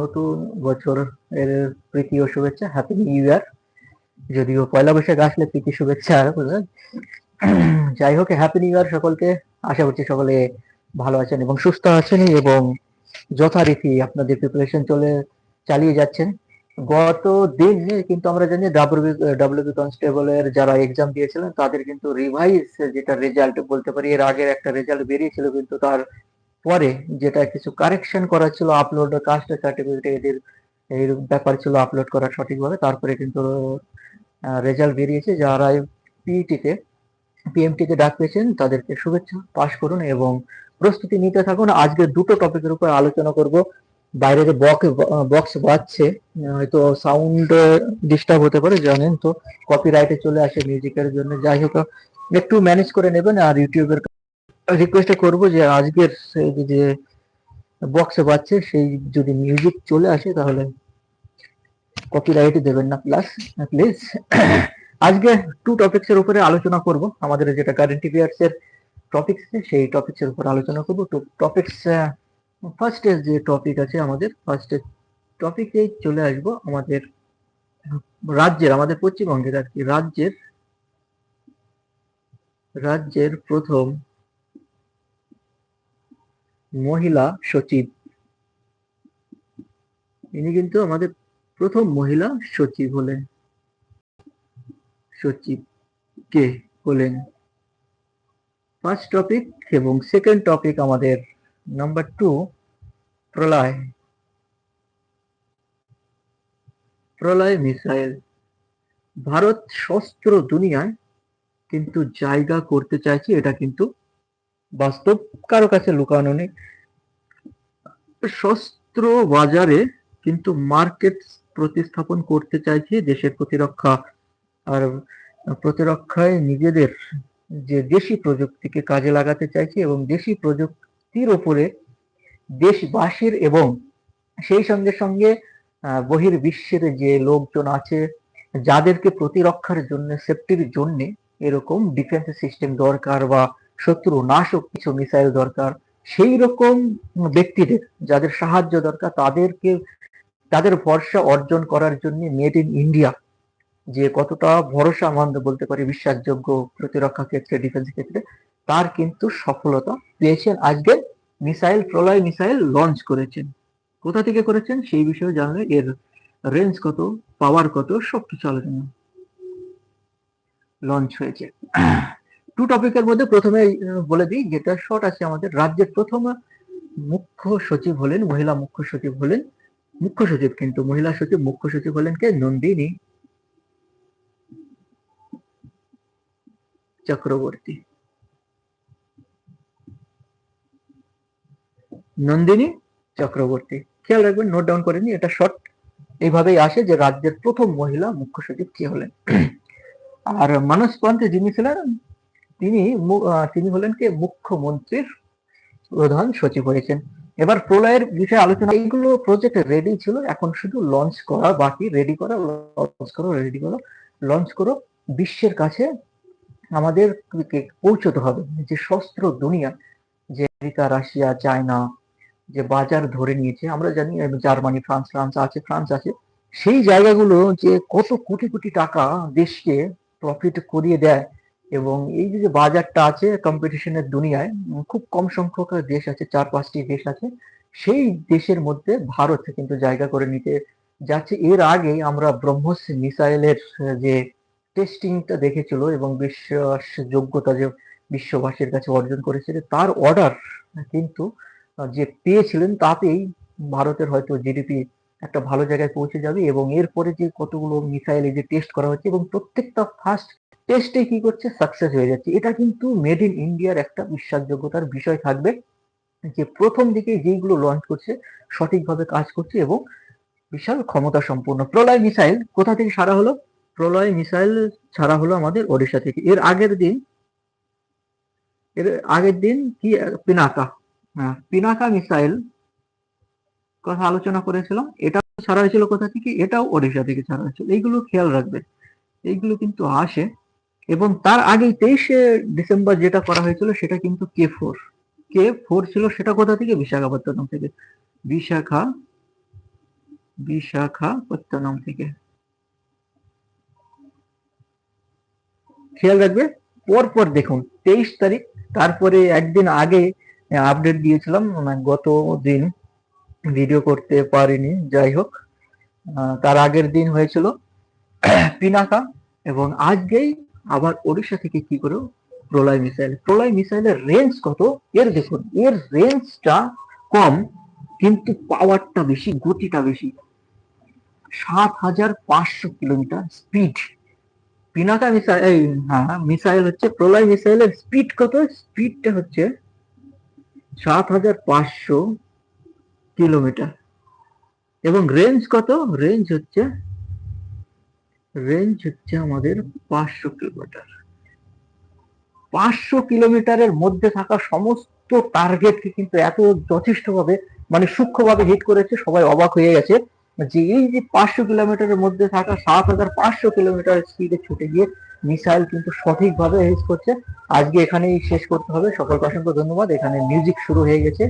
নতুন বছর এর প্রীতি ও শুভেচ্ছা হ্যাপি নিউ ইয়ার যদিও পয়লা বৈশাখ আসলে প্রীতি শুভেচ্ছা, বুঝলেন? যাই হোক হ্যাপি নিউ ইয়ার সকলকে। আশা করছি সকলে ভালো আছেন এবং সুস্থ আছেন এবং যথারীতি আপনাদের প্রিপারেশন চলে, চালিয়ে যাচ্ছেন। গত দিন কিন্তু আমরা জানি ডাব্লিউ ডাব্লিউবি কনস্টেবলের যারা এক্সাম দিয়েছিলেন, তাদের কিন্তু রিভাইজ যেটা রেজাল্ট বলতে পারি, এর আগের একটা রেজাল্ট বেরিয়েছিল, কিন্তু তার পরে যেটা কিছু কারেকশন করা ছিল আপলোড কাস্ট সার্টিফিকেট এদের এই ব্যাপার ছিল আপলোড করা সঠিকভাবে। তারপরে কিন্তু রেজাল্ট বেরিয়েছে। যারা পিইটিতে পিএমটিতে ডাক পেয়েছেন, তাদেরকে শুভেচ্ছা পাশ করুন এবং প্রস্তুতি নিতে থাকুন। আজকে দুটো টপিকের উপর আলোচনা করব। বাইরে যে বক্স বাজছে, হয়তো সাউন্ড ডিস্টার্ব হতে পারে, জানেন তো। কপিরাইটে চলে আসে মিউজিকের জন্য। যাই হোক, একটু ম্যানেজ করে নেবেন আর ইউটিউবের রিকোয়েস্ট করব যে আজকের যে বক্সে বাজছে, সেই যদি মিউজিক চলে আসে তাহলে কপিরাইট দেবেন না প্লাস প্লিজ আজকে টু টপিকস এর উপরে আলোচনা করব। আমাদের যেটা কারেন্ট অ্যাফেয়ার্স এর টপিকস সেই টপিকস এর উপর আলোচনা করব। টু টপিকস ফার্স্ট যে টপিক আছে আমাদের ফার্স্ট টপিকে চলে আসব। আমাদের রাজ্যের, আমাদের পশ্চিমবঙ্গের আর কি, রাজ্যের রাজ্যের প্রথম মহিলা সচিব। ইনি কিন্তু আমাদের প্রথম মহিলা সচিব হলেন। সচিব কে হলেন ফার্স্ট টপিক এবং সেকেন্ড টপিক আমাদের number two Pralay. Pralay missile. Bharat শস্ত্র দুনিয়ায় কিন্তু জায়গা করতে চাইছে, এটা কিন্তু বাস্তব কারও কাছে লুকানো নেই। শস্ত্র বাজারে কিন্তু মার্কেট প্রতিস্থাপন করতে চাইছে দেশের প্রতিরক্ষা। আর প্রতিরক্ষায় নিজেদের যে দেশি প্রযুক্তিকে কাজে লাগাতে চাইছে এবং দেশি প্রযুক্তির ওপরে দেশবাসীর এবং সেই সঙ্গে সঙ্গে বহির বিশ্বের যে লোকজন আছে, যাদেরকে প্রতিরক্ষার জন্য, সেফটির জন্য এরকম ডিফেন্স সিস্টেম দরকার বা শত্রু, নাশক কিছু মিসাইল দরকার, সেই রকম ব্যক্তিদের যাদের সাহায্য দরকার, তাদেরকে, তাদের ভরসা অর্জন করার জন্য মেড ইন ইন্ডিয়া যে কতটা ভরসা মানতে বলতে পারি, বিশ্বাসযোগ্য প্রতিরক্ষা ক্ষেত্রে ডিফেন্স ক্ষেত্রে, তার কিন্তু সফলতা পেয়েছেন। আজকে মিসাইল, প্রলয় মিসাইল লঞ্চ করেছেন। কোথা থেকে করেছেন? সেই বিষয়ে জানলে এর রেঞ্জ কত পাওয়ার কত, সবকিছু আলোচনা লঞ্চ হয়েছে। টু টপিকের মধ্যে প্রথমে বলে দিই, যেটা শর্ট আছে আমাদের, রাজ্যের প্রথম মুখ্য সচিব হলেন, মহিলা মুখ্য সচিব হলেন, মুখ্য সচিব কিন্তু মহিলা সচিব, মুখ্য সচিব হলেন কে? নন্দিনী চক্রবর্তী। নন্দিনী চক্রবর্তী। খেয়াল রাখবেন নোট ডাউন করেনি এটা শর্ট এইভাবেই আসে যে রাজ্যের প্রথম মহিলা মুখ্য সচিব কে হলেন। আর মানস পন্থ যিনি ছিলেন তিনি তিনি হলেন কে? মুখ্যমন্ত্রীর প্রধান সচিব হয়েছেন। এবার প্রলয়ের বিষয়ে আলোচনা, এইগুলো প্রজেক্ট রেডি ছিল, এখন শুধু লঞ্চ করা বাকি রেডি করা লঞ্চ করো রেডি করো লঞ্চ করো। বিশ্বের কাছে আমাদের পৌঁছতে হবে। যে শস্ত্র দুনিয়া, যে আমেরিকা, রাশিয়া, চায়না, যে বাজার ধরে নিয়েছে, আমরা জানি জার্মানি, ফ্রান্স ফ্রান্স আছে ফ্রান্স আছে। সেই জায়গাগুলো যে কত কোটি কোটি টাকা দেশকে প্রফিট করিয়ে দেয় এবং এই যে বাজারটা আছে কম্পিটিশনের দুনিয়ায়, খুব কম সংখ্যক দেশ আছে, চার পাঁচটি দেশ আছে। সেই দেশের মধ্যে ভারত কিন্তু জায়গা করে নিতে যাচ্ছে। এর আগে আমরা ব্রহ্মস মিসাইলের যে টেস্টিংটা দেখেছিল এবং বিশ্বাস যোগ্যতা যে বিশ্ববাসীর কাছে অর্জন করেছিল, তার অর্ডার কিন্তু যে পেয়েছিলেন তাতেই ভারতের হয়তো জিডিপি একটা ভালো জায়গায় পৌঁছে যাবে এবং এরপরে যে কতগুলো মিসাইল এই যে টেস্ট করা হচ্ছে এবং প্রত্যেকটা ফার্স্ট টেস্টে কি করছে? সাকসেস হয়ে যাচ্ছে। এটা কিন্তু মেড ইন ইন্ডিয়ার একটা বিশ্বাসযোগ্যতার বিষয় থাকবে যে প্রথম দিকে যেইগুলো লঞ্চ করছে, সঠিকভাবে কাজ করছে এবং বিশাল ক্ষমতা সম্পূর্ণ প্রলয় মিসাইল কোথা থেকে সারা হলো? প্রলয় মিসাইল ছাড়া হলো আমাদের ওড়িশা থেকে। এর আগের দিন, এর আগের দিন কি, পিনাকা। হ্যাঁ পিনাকা মিসাইল কথা আলোচনা করেছিলাম। এটা ছাড়া হয়েছিল কোথা থেকে? এটাও ওড়িশা থেকে ছাড়া হয়েছিল। এইগুলো খেয়াল রাখবে। এইগুলো কিন্তু আসে। এবং তার আগেই তেইশে ডিসেম্বর যেটা করা হয়েছিল সেটা কিন্তু কে ফোর। কে ফোর ছিল সেটা কোথা থেকে? বিশাখাপত্তনম থেকে। বিশাখা, বিশাখাপত্তনম থেকে। খেয়াল রাখবে? পর পর দেখুন, তেইশ তারিখ, তারপরে একদিন আগে আপডেট দিয়েছিলাম মানে গত দিন ভিডিও করতে পারিনি, যাই হোক তার আগের দিন হয়েছিল, পিনাকা, এবং আজকেই আবার ওড়িশা থেকে কি করে? প্রলয় মিসাইল। প্রলয় মিসাইলের রেঞ্জ কত? এর দেখুন, এর রেঞ্জটা কম, কিন্তু পাওয়ারটা বেশি, গতিটা বেশি। সাত হাজার পাঁচশো কিলোমিটার স্পিড পিনাকা মিসাইল হ্যাঁ মিসাইল হচ্ছে, প্রলয় মিসাইলের স্পিড কত? স্পিডটা হচ্ছে সাত হাজার পাঁচশো কিলোমিটার। এবং রেঞ্জ কত? রেঞ্জ হচ্ছে রেঞ্জ হচ্ছে আমাদের পাঁচশো কিলোমিটার। পাঁচশো কিলোমিটারের মধ্যে থাকা সমস্ত টার্গেটকে কিন্তু এত যথেষ্টভাবে মানে সূক্ষ্মভাবে হিট করেছে, সবাই অবাক হয়ে গেছে যে এই যে পাঁচশো কিলোমিটারের মধ্যে থাকা সাত হাজার পাঁচশো কিলোমিটার স্পিডে ছুটে গিয়ে মিসাইল কিন্তু সঠিকভাবে হিট করছে। আজকে এখানেই শেষ করতে হবে। সকলকে অসংখ্য ধন্যবাদ। এখানে মিউজিক শুরু হয়ে গেছে।